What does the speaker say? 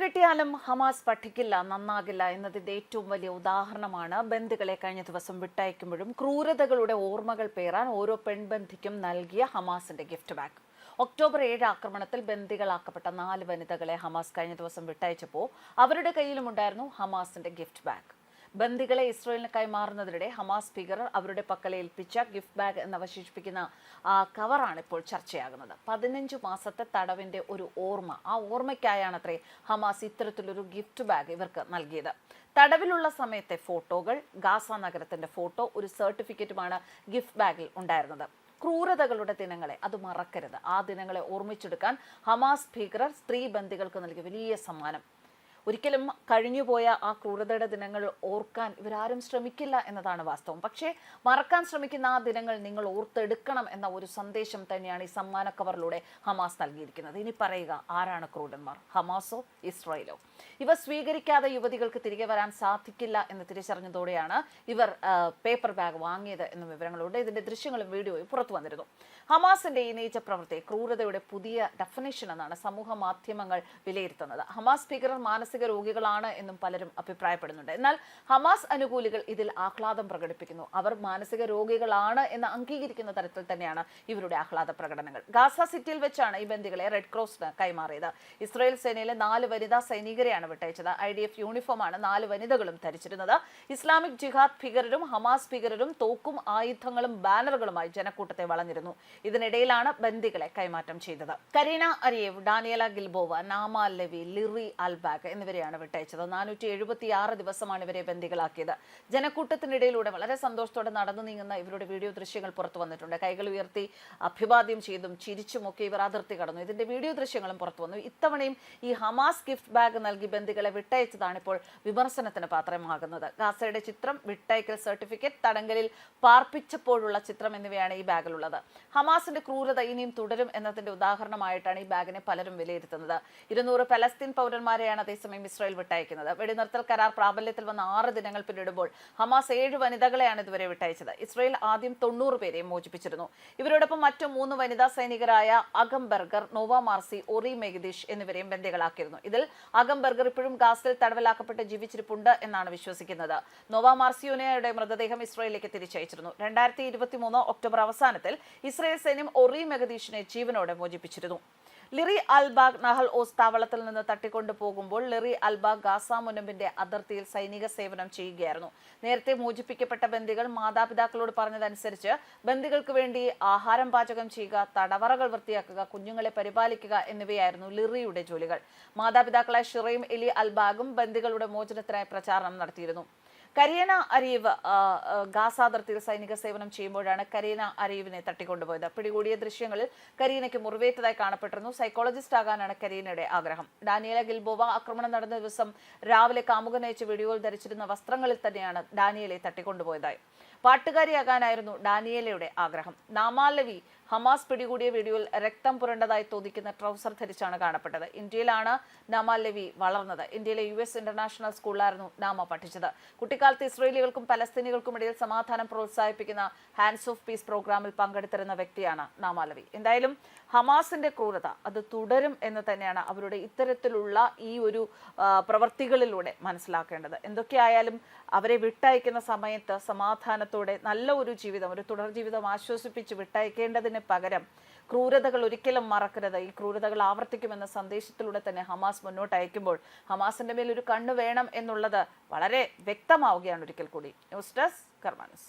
കണ്ണുകെട്ടിയാലും Hamas പഠിക്കില്ല നന്നാകില്ല എന്നതിന്റെ ഏറ്റവും വലിയ ഉദാഹരണമാണ് ബന്ധുക്കളെ കഴിഞ്ഞ ദിവസം വിട്ടയക്കുമ്പോഴും ക്രൂരതകളുടെ ഓർമ്മകൾ പേറാൻ ഓരോ പെൺബന്ധിക്കും നൽകിയ ഹമാസിന്റെ ഗിഫ്റ്റ് ബാഗ് ഒക്ടോബർ ഏഴ് ആക്രമണത്തിൽ ബന്ദികളാക്കപ്പെട്ട നാല് വനിതകളെ ഹമാസ് കഴിഞ്ഞ ദിവസം വിട്ടയച്ചപ്പോൾ അവരുടെ കയ്യിലുമുണ്ടായിരുന്നു ഹമാസിന്റെ ഗിഫ്റ്റ് ബാഗ് ബന്ദികളെ ഇസ്രോയേലിന് കൈമാറുന്നതിനിടെ ഹമാസ് ഭീകരർ അവരുടെ പക്കൽ ഏൽപ്പിച്ച ഗിഫ്റ്റ് ബാഗ് എന്ന് അവശേഷിപ്പിക്കുന്ന ആ കവറാണ് ഇപ്പോൾ ചർച്ചയാകുന്നത്. പതിനഞ്ച് മാസത്തെ തടവിന്റെ ഒരു ഓർമ്മ. ആ ഓർമ്മയ്ക്കായാണത്രേ ഹമാസ് ഇത്തരത്തിലൊരു ഗിഫ്റ്റ് ബാഗ് ഇവർക്ക് നൽകിയത്. തടവിലുള്ള സമയത്തെ ഫോട്ടോകൾ ഗാസ നഗരത്തിന്റെ ഫോട്ടോ ഒരു സർട്ടിഫിക്കറ്റുമാണ് ഗിഫ്റ്റ് ബാഗിൽ ഉണ്ടായിരുന്നത്. ക്രൂരതകളുടെ ദിനങ്ങളെ അത് മറക്കരുത്. ആ ദിനങ്ങളെ ഓർമ്മിച്ചെടുക്കാൻ ഹമാസ് ഭീകരർ സ്ത്രീ ബന്ദികൾക്ക് നൽകിയ വലിയ സമ്മാനം. ഒരിക്കലും കഴിഞ്ഞുപോയ ആ ക്രൂരതയുടെ ദിനങ്ങൾ ഓർക്കാൻ ഇവരാരും ശ്രമിക്കില്ല എന്നതാണ് വാസ്തവം. പക്ഷേ മറക്കാൻ ശ്രമിക്കുന്ന ആ ദിനങ്ങൾ നിങ്ങൾ ഓർത്തെടുക്കണം എന്ന ഒരു സന്ദേശം തന്നെയാണ് ഈ സമ്മാന കവറിലൂടെ ഹമാസ് നൽകിയിരിക്കുന്നത്. ഇനി പറയുക ആരാണ് ക്രൂരന്മാർ? ഹമാസോ ഇസ്രായേലോ? ഇവ സ്വീകരിക്കാതെ യുവതികൾക്ക് തിരികെ വരാൻ സാധിക്കില്ല എന്ന് തിരിച്ചറിഞ്ഞതോടെയാണ് ഇവർ പേപ്പർ ബാഗ് വാങ്ങിയത് എന്ന വിവരങ്ങളുണ്ട്. ഇതിന്റെ ദൃശ്യങ്ങളും വീഡിയോയും പുറത്തു വന്നിരുന്നു. ഹമാസിന്റെ ഈ നീച്ച പ്രവൃത്തി ക്രൂരതയുടെ പുതിയ ഡെഫിനേഷൻ എന്നാണ് സമൂഹ മാധ്യമങ്ങൾ വിലയിരുത്തുന്നത്. ഹമാസ് ഭീകരർ മാനസിക രോഗികളാണ് എന്നും പലരും അഭിപ്രായപ്പെടുന്നുണ്ട്. എന്നാൽ ഹമാസ് അനുകൂലികൾ ഇതിൽ ആഹ്ലാദം പ്രകടിപ്പിക്കുന്നു. അവർ മാനസിക രോഗികളാണ് എന്ന് അംഗീകരിക്കുന്ന തരത്തിൽ തന്നെയാണ് ഇവരുടെ ആഹ്ലാദ പ്രകടനങ്ങൾ. ഗാസ സിറ്റിയിൽ വെച്ചാണ് ഈ ബന്ദികളെ റെഡ് ക്രോസിന് കൈമാറിയത്. ഇസ്രായേൽ സേനയിലെ നാല് വനിതാ സൈനികരെയാണ് വിട്ടയച്ചത്. ഐ ഡി എഫ് യൂണിഫോമാണ് നാല് വനിതകളും ധരിച്ചിരുന്നത്. ഇസ്ലാമിക് ജിഹാദ് ഭീകരരും ഹമാസ് ഭീകരരും തോക്കും ആയുധങ്ങളും ബാനറുകളുമായി ജനക്കൂട്ടത്തെ വളഞ്ഞിരുന്നു. ഇതിനിടയിലാണ് ബന്ദികളെ കൈമാറ്റം ചെയ്തത്. കരീന അരിയേവ് ഡാനിയല ഗിൽബോവ നാമ ലെവി ലിറി അൽബാഗ് എന്നിവരെയാണ് വിട്ടയച്ചത്. നാനൂറ്റി എഴുപത്തി ആറ് ദിവസമാണ് ഇവരെ ബന്ദികളാക്കിയത്. ജനക്കൂട്ടത്തിനിടയിലൂടെ വളരെ സന്തോഷത്തോടെ നടന്നു നീങ്ങുന്ന ഇവരുടെ വീഡിയോ ദൃശ്യങ്ങൾ പുറത്തു വന്നിട്ടുണ്ട്. കൈകൾ ഉയർത്തി അഭിവാദ്യം ചെയ്തും ചിരിച്ചുമൊക്കെ ഇവർ അതിർത്തി കടന്നു. ഇതിന്റെ വീഡിയോ ദൃശ്യങ്ങളും പുറത്തു വന്നു. ഇത്തവണയും ഈ ഹമാസ് ഗിഫ്റ്റ് ബാഗ് നൽകി ബന്ദികളെ വിട്ടയച്ചതാണ് ഇപ്പോൾ വിമർശനത്തിന് പാത്രമാകുന്നത്. ഗാസയുടെ ചിത്രം വിട്ടയക്കൽ സർട്ടിഫിക്കറ്റ് തടങ്കലിൽ പാർപ്പിച്ചപ്പോഴുള്ള ചിത്രം എന്നിവയാണ് ഈ ബാഗിലുള്ളത്. ഹമാസിന്റെ ക്രൂരത ഇനിയും തുടരും എന്നതിന്റെ ഉദാഹരണമായിട്ടാണ് ഈ ബാഗിനെ പലരും വിലയിരുത്തുന്നത്. ഇരുന്നൂറ് പലസ്തീൻ പൗരന്മാരെയാണ് അതേസമയം ഇസ്രായേൽ വിട്ടയക്കുന്നത്. വെടിനിർത്തൽ കരാർ പ്രാബല്യത്തിൽ വന്ന ആറ് ദിനങ്ങൾ പിന്നിടുമ്പോൾ ഹമാസ് ഏഴ് വനിതകളെയാണ് ഇതുവരെ വിട്ടയച്ചത്. ഇസ്രായേൽ ആദ്യം തൊണ്ണൂറ് പേരെ മോചിപ്പിച്ചിരുന്നു. ഇവരോടൊപ്പം മറ്റു മൂന്ന് വനിതാ സൈനികരായ അഗംബർഗർ നോവ മാർസി ഒറി മെഗദീഷ് എന്നിവരെയും ബന്ദികളാക്കിയിരുന്നു. ഇതിൽ അഗംബർഗർ ഇപ്പോഴും ഗാസിൽ തടവിലാക്കപ്പെട്ട് ജീവിച്ചിരിപ്പുണ്ട് എന്നാണ് വിശ്വസിക്കുന്നത്. നോവ മാർസിയോനയുടെ മൃതദേഹം ഇസ്രായേലിലേക്ക് തിരിച്ചയച്ചിരുന്നു. രണ്ടായിരത്തി ഇരുപത്തി മൂന്ന് ഒക്ടോബർ അവസാനത്തിൽ ഇസ്രായേൽ സൈന്യം ഒറി മെഗദീഷിനെ ജീവനോടെ മോചിപ്പിച്ചിരുന്നു. ലിറി അൽബാഗ് നഹൽ ഓസ് താവളത്തിൽ നിന്ന് തട്ടിക്കൊണ്ടു പോകുമ്പോൾ ലിറി അൽബാഗ് ഗാസ മുനമ്പിന്റെ അതിർത്തിയിൽ സൈനിക സേവനം ചെയ്യുകയായിരുന്നു. നേരത്തെ മോചിപ്പിക്കപ്പെട്ട ബന്ദികൾ മാതാപിതാക്കളോട് പറഞ്ഞതനുസരിച്ച് ബന്ദികൾക്ക് വേണ്ടി ആഹാരം പാചകം ചെയ്യുക തടവറകൾ വൃത്തിയാക്കുക കുഞ്ഞുങ്ങളെ പരിപാലിക്കുക എന്നിവയായിരുന്നു ലിറിയുടെ ജോലികൾ. മാതാപിതാക്കളായ ഷിറയും എലി അൽബാഗും ബന്ദികളുടെ മോചനത്തിനായി പ്രചാരണം നടത്തിയിരുന്നു. കരീന അരീവ് ഗാസാതിർത്തിയിൽ സൈനിക സേവനം ചെയ്യുമ്പോഴാണ് കരീന അരീവിനെ തട്ടിക്കൊണ്ടുപോയത്. പിടികൂടിയ ദൃശ്യങ്ങളിൽ കരീനയ്ക്ക് മുറിവേറ്റതായി കാണപ്പെട്ടിരുന്നു. സൈക്കോളജിസ്റ്റ് ആകാനാണ് കരീനയുടെ ആഗ്രഹം. ഡാനിയേല ഗിൽബോവ ആക്രമണം നടന്ന ദിവസം രാവിലെ കാമുകൻ അയച്ച വീഡിയോയിൽ ധരിച്ചിരുന്ന വസ്ത്രങ്ങളിൽ തന്നെയാണ് ഡാനിയലെ തട്ടിക്കൊണ്ടുപോയതായി. പാട്ടുകാരിയാകാനായിരുന്നു ഡാനിയേലയുടെ ആഗ്രഹം. നാമാലവി ഹമാസ് പിടികൂടിയ വീഡിയോയിൽ രക്തം പുരണ്ടതായി തോന്നിക്കുന്ന ട്രൗസർ ധരിച്ചാണ് കാണപ്പെട്ടത്. ഇന്ത്യയിലാണ് നാമാലവി വളർന്നത്. ഇന്ത്യയിലെ യു എസ് ഇന്റർനാഷണൽ സ്കൂളിലായിരുന്നു നാമ പഠിച്ചത്. കുട്ടിക്കാലത്ത് ഇസ്രയേലികൾക്കും പലസ്തീനികൾക്കും ഇടയിൽ സമാധാനം പ്രോത്സാഹിപ്പിക്കുന്ന ഹാൻഡ്സ് ഓഫ് പീസ് പ്രോഗ്രാമിൽ പങ്കെടുത്തിരുന്ന വ്യക്തിയാണ് നാമാലവി. എന്തായാലും ഹമാസിന്റെ ക്രൂരത അത് തുടരും എന്ന് തന്നെയാണ് അവരുടെ ഇത്തരത്തിലുള്ള ഈ ഒരു പ്രവൃത്തികളിലൂടെ മനസ്സിലാക്കേണ്ടത്. എന്തൊക്കെയായാലും അവരെ വിട്ടയക്കുന്ന സമയത്ത് സമാധാനത്തോടെ നല്ല ഒരു ജീവിതം ഒരു തുടർ ജീവിതം ആശ്വസിപ്പിച്ച് വിട്ടയക്കേണ്ടതിന് പകരം ക്രൂരതകൾ ഒരിക്കലും മറക്കരുത്. ഈ ക്രൂരതകൾ ആവർത്തിക്കുമെന്ന സന്ദേശത്തിലൂടെ തന്നെ ഹമാസ് മുന്നോട്ട് അയക്കുമ്പോൾ ഹമാസിന്റെ മേൽ ഒരു കണ്ണു വേണം എന്നുള്ളത് വളരെ വ്യക്തമാവുകയാണ് ഒരിക്കൽ കൂടി. News desk കർമാനസ്.